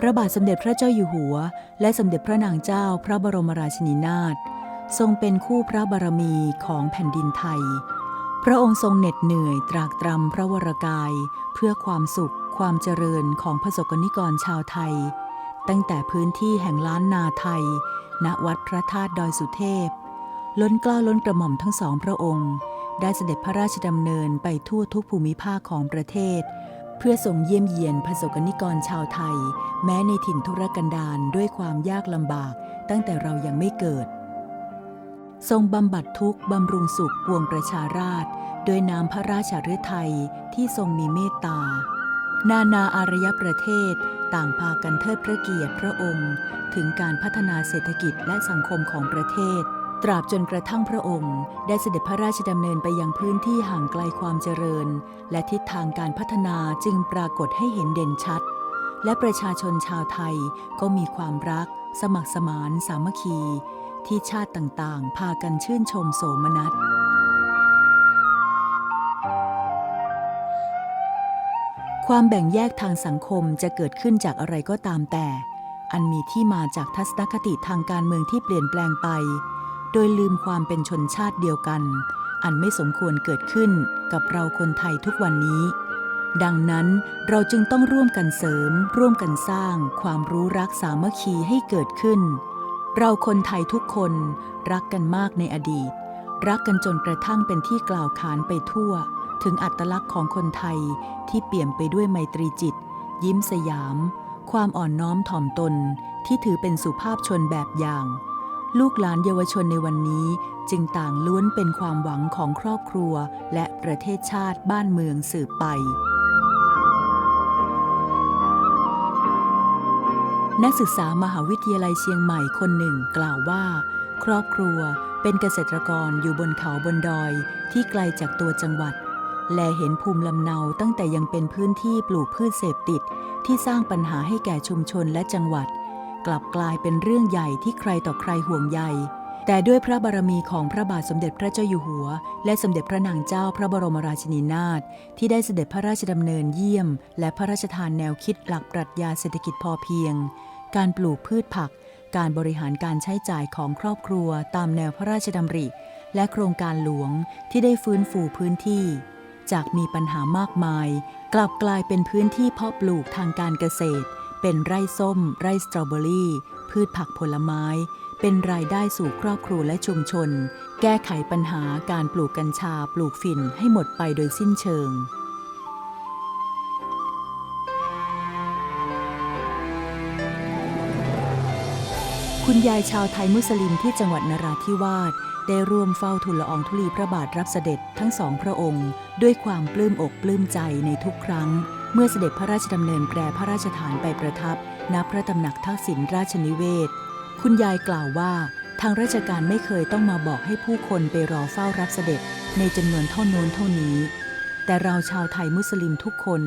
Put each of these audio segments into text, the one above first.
พระบาทสมเด็จพระเจ้าอยู่หัว และสมเด็จพระนางเจ้าพระบรมราชินีนาถทรงเป็นคู่พระบารมีของแผ่นดินไทย พระองค์ทรงเหน็ดเหนื่อยตรากตรำพระวรกาย เพื่อความสุข ความเจริญของพระสกนิกรชาวไทย ตั้งแต่พื้นที่แห่งล้านนาไทย ณวัดพระธาตุดอยสุเทพ ล้นกล้าล้นกระหม่อมทั้งสองพระองค์ ได้เสด็จพระราชดำเนินไปทั่วทุกภูมิภาคของประเทศ เพื่อส่งเยี่ยมเยียนพระสกนิกรชาวไทย แม้ในถิ่นทุรกันดารด้วยความยากลำบากตั้งแต่เรายังไม่เกิด ทรงบำบัดทุกข์บำรุงสุขปวงประชาราษฎร์โดยน้ำพระราชฤทัยที่ทรงมีเมตตา นานาอารยประเทศต่างพากันเทิดพระเกียรติพระองค์ ถึงการพัฒนาเศรษฐกิจและสังคมของประเทศ ตราบจนกระทั่งพระองค์ ได้เสด็จพระราชดำเนินไปยังพื้นที่ห่างไกลความเจริญ และทิศทางการพัฒนาจึงปรากฏให้เห็นเด่นชัด และประชาชนชาวไทยก็มีความรัก สมัครสมานสามัคคี ที่ชาติต่างๆ พากันชื่นชมโสมนัสความแบ่งแยกทางสังคมจะเกิดขึ้นจากอะไรก็ตามแต่ อันมีที่มาจากทัศนคติทางการเมืองที่เปลี่ยนแปลงไป โดยลืมความเป็นชนชาติเดียวกัน อันไม่สมควรเกิดขึ้นกับเราคนไทยทุกวันนี้ ดังนั้นเราจึงต้องร่วมกันเสริม ร่วมกันสร้างความรู้รักสามัคคีให้เกิดขึ้น เราคนไทยทุกคนรักกันมากในอดีต รักกันจนกระทั่งเป็นที่กล่าวขานไปทั่ว ถึงอัตลักษณ์ของคนไทยที่เปี่ยมไปด้วยไมตรีจิต ยิ้มสยาม ความอ่อนน้อมถ่อมตนที่ถือเป็นสุภาพชนแบบอย่าง ลูกหลานเยาวชนในวันนี้จึงต่างล้วนเป็นความหวังของครอบครัว และประเทศชาติบ้านเมืองสืบไป นักศึกษามหาวิทยาลัยเชียงใหม่คนหนึ่งกล่าวว่า ครอบครัวเป็นเกษตรกรอยู่บนเขาบนดอยที่ไกลจากตัวจังหวัด และเห็นภูมิลำเนาตั้งแต่ยังเป็นพื้นที่ปลูกพืชเสพติด ที่สร้างปัญหาให้แก่ชุมชนและจังหวัด กลับกลายเป็นเรื่องใหญ่ที่ใครต่อใครห่วงใย แต่ด้วยพระบารมีของพระบาทสมเด็จพระเจ้าอยู่หัว และสมเด็จพระนางเจ้าพระบรมราชินีนาถที่ได้เสด็จพระราชดำเนินเยี่ยม และพระราชทานแนวคิดหลักปรัชญาเศรษฐกิจพอเพียง การปลูกพืชผัก การบริหารการใช้จ่ายของครอบครัวตามแนวพระราชดำริ และโครงการหลวงที่ได้ฟื้นฟูพื้นที่ จากมีปัญหามากมาย กลับกลายเป็นพื้นที่เพาะปลูกทางการเกษตร เป็นไร่ส้ม ไร่สตรอเบอรี่ พืชผักผลไม้ เป็นรายได้สู่ครอบครัวและชุมชน แก้ไขปัญหาการปลูกกัญชาปลูกฝิ่นให้หมดไปโดยสิ้นเชิงคุณยายชาวไทยมุสลิมที่จังหวัดนราธิวาสได้ร่วมเฝ้าทูลละอองธุลีพระบาทรับเสด็จทั้งสองพระองค์ ด้วยความปลื้มอกปลื้มใจในทุกครั้ง เมื่อเสด็จพระราชดำเนินแปรพระราชฐานไปประทับณพระตำหนักทักษิณราชนิเวศ คุณยายกล่าวว่า ทางราชการไม่เคยต้องมาบอกให้ผู้คนไปรอเฝ้ารับเสด็จในจำนวนเท่าโน้นเท่านี้ แต่เราชาวไทยมุสลิมทุกคน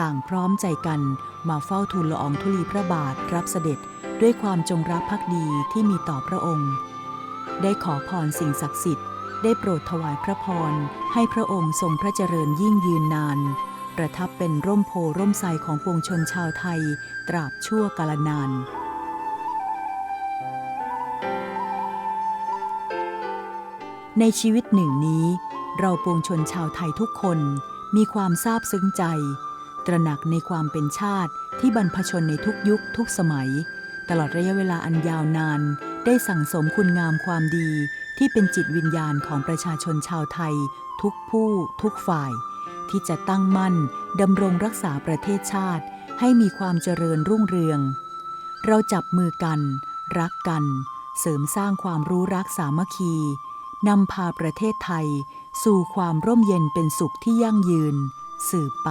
ต่างพร้อมใจกันมาเฝ้าทูลละอองธุลีพระบาทรับเสด็จด้วยความจงรักภักดีที่มีต่อพระองค์ ได้ขอพรสิ่งศักดิ์สิทธิ์ ได้โปรดถวายพระพรให้พระองค์ทรงพระเจริญยิ่งยืนนาน ประทับเป็นร่มโพร่มไทรของปวงชนชาวไทย ตราบชั่วกาลนาน ในชีวิตหนึ่งนี้ เราปวงชนชาวไทยทุกคนมีความซาบซึ้งใจ ตระหนักในความเป็นชาติที่บรรพชนในทุกยุคทุกสมัย ตลอดระยะเวลาอันยาวนาน ได้สั่งสมคุณงามความดีที่เป็นจิตวิญญาณของประชาชนชาวไทย ทุกผู้ทุกฝ่าย ที่จะตั้งมั่นดำรงรักษาประเทศชาติ ให้มีความเจริญรุ่งเรือง เราจับมือกัน รักกัน เสริมสร้างความรู้รักสามัคคีนำพาประเทศไทย สู่ความร่มเย็นเป็นสุขที่ยั่งยืน สืบไป